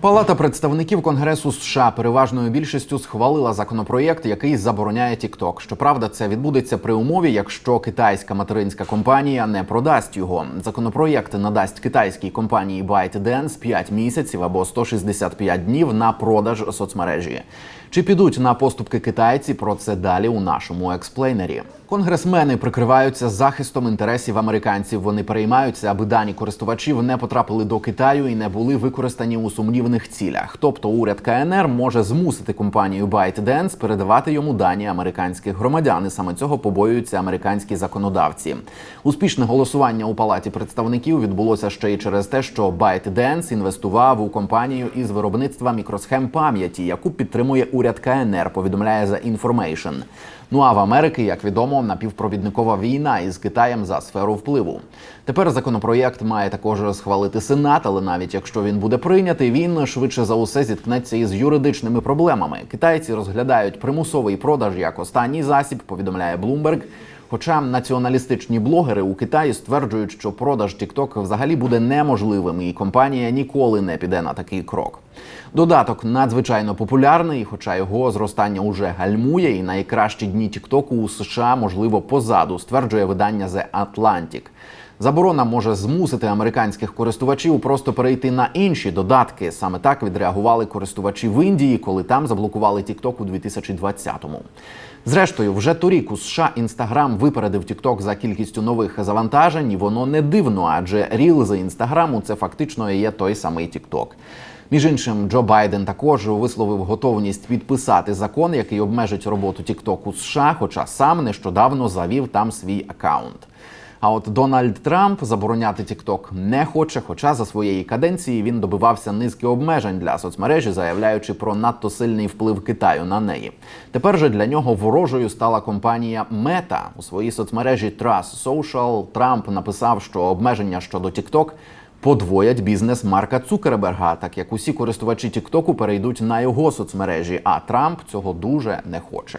Палата представників Конгресу США переважною більшістю схвалила законопроєкт, який забороняє TikTok. Щоправда, це відбудеться при умові, якщо китайська материнська компанія не продасть його. Законопроєкт надасть китайській компанії ByteDance 5 місяців або 165 днів на продаж соцмережі. Чи підуть на поступки китайці? Про це далі у нашому експлейнері. Конгресмени прикриваються захистом інтересів американців. Вони переймаються, аби дані користувачів не потрапили до Китаю і не були використані у сумнівних цілях. Тобто, уряд КНР може змусити компанію ByteDance передавати йому дані американських громадян. І саме цього побоюються американські законодавці. Успішне голосування у палаті представників відбулося ще й через те, що ByteDance інвестував у компанію із виробництва мікросхем пам'яті, яку підтримує уряд КНР. Повідомляє The Information. Ну а в Америки, як відомо, напівпровідникова війна із Китаєм за сферу впливу. Тепер законопроєкт має також схвалити Сенат, але навіть якщо він буде прийнятий, він швидше за усе зіткнеться із юридичними проблемами. Китайці розглядають примусовий продаж як останній засіб, повідомляє Bloomberg. Хоча націоналістичні блогери у Китаї стверджують, що продаж TikTok взагалі буде неможливим, і компанія ніколи не піде на такий крок. Додаток надзвичайно популярний, хоча його зростання уже гальмує, і найкращі дні TikTok у США можливо позаду, стверджує видання The Atlantic. Заборона може змусити американських користувачів просто перейти на інші додатки. Саме так відреагували користувачі в Індії, коли там заблокували TikTok у 2020-му. Зрештою, вже торік у США Інстаграм випередив TikTok за кількістю нових завантажень. і Воно не дивно, адже рілзи інстаграму це фактично є той самий TikTok. Між іншим, Джо Байден також висловив готовність підписати закон, який обмежить роботу TikTok у США, хоча сам нещодавно завів там свій акаунт. А от Дональд Трамп забороняти TikTok не хоче, хоча за своєї каденції він добивався низки обмежень для соцмережі, заявляючи про надто сильний вплив Китаю на неї. Тепер же для нього ворожою стала компанія Meta. у своїй соцмережі Trust Social Трамп написав, що обмеження щодо TikTok подвоять бізнес Марка Цукерберга, так як усі користувачі Тіктоку перейдуть на його соцмережі. А Трамп цього дуже не хоче.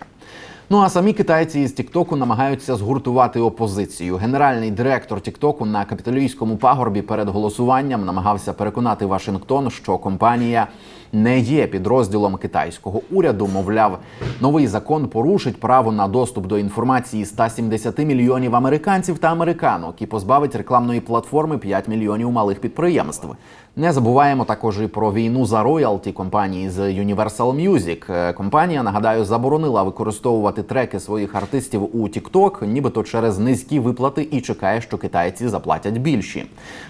Ну а самі китайці із Тіктоку намагаються згуртувати опозицію. Генеральний директор Тіктоку на капітолійському пагорбі перед голосуванням намагався переконати Вашингтон, що компанія не є підрозділом китайського уряду. Мовляв, новий закон порушить право на доступ до інформації 170 мільйонів американців та американок і позбавить рекламної платформи 5 мільйонів малих підприємств. Не забуваємо також і про війну за роялті компанії з Universal Music. Е, Компанія, нагадаю, заборонила використовувати треки своїх артистів у TikTok, нібито через низькі виплати, і чекає, що китайці заплатять більші.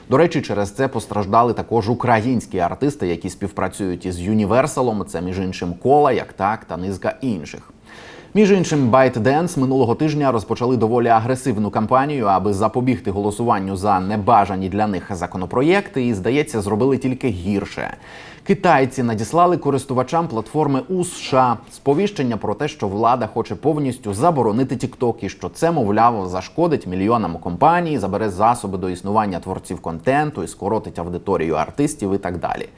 До речі, через це постраждали також українські артисти, які співпрацюють із Universal, Це між іншим кола, як так та низка інших. Між іншим, ByteDance минулого тижня розпочали доволі агресивну кампанію, аби запобігти голосуванню за небажані для них законопроєкти, і здається, зробили тільки гірше. Китайці надіслали користувачам платформи у США сповіщення про те, що влада хоче повністю заборонити TikTok і що це, мовляв, зашкодить мільйонам компаній, забере засоби до існування творців контенту і скоротить аудиторію артистів і так далі.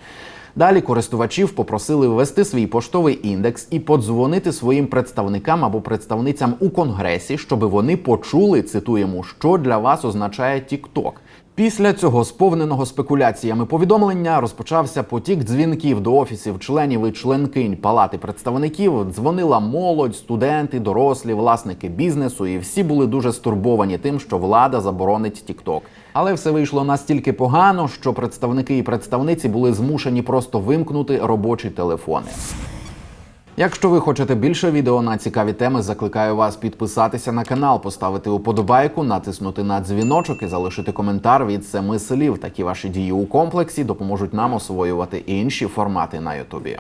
Далі користувачів попросили ввести свій поштовий індекс і подзвонити своїм представникам або представницям у конгресі, щоб вони почули, цитуємо, що для вас означає TikTok. Після цього сповненого спекуляціями повідомлення розпочався потік дзвінків до офісів членів і членкинь палати представників. Дзвонила молодь, студенти, дорослі, власники бізнесу, і всі були дуже стурбовані тим, що влада заборонить TikTok. Але все вийшло настільки погано, що представники і представниці були змушені просто вимкнути робочі телефони. Якщо ви хочете більше відео на цікаві теми, закликаю вас підписатися на канал, поставити уподобайку, натиснути на дзвіночок і залишити коментар від семи слів. Такі ваші дії у комплексі допоможуть нам освоювати інші формати на Ютубі.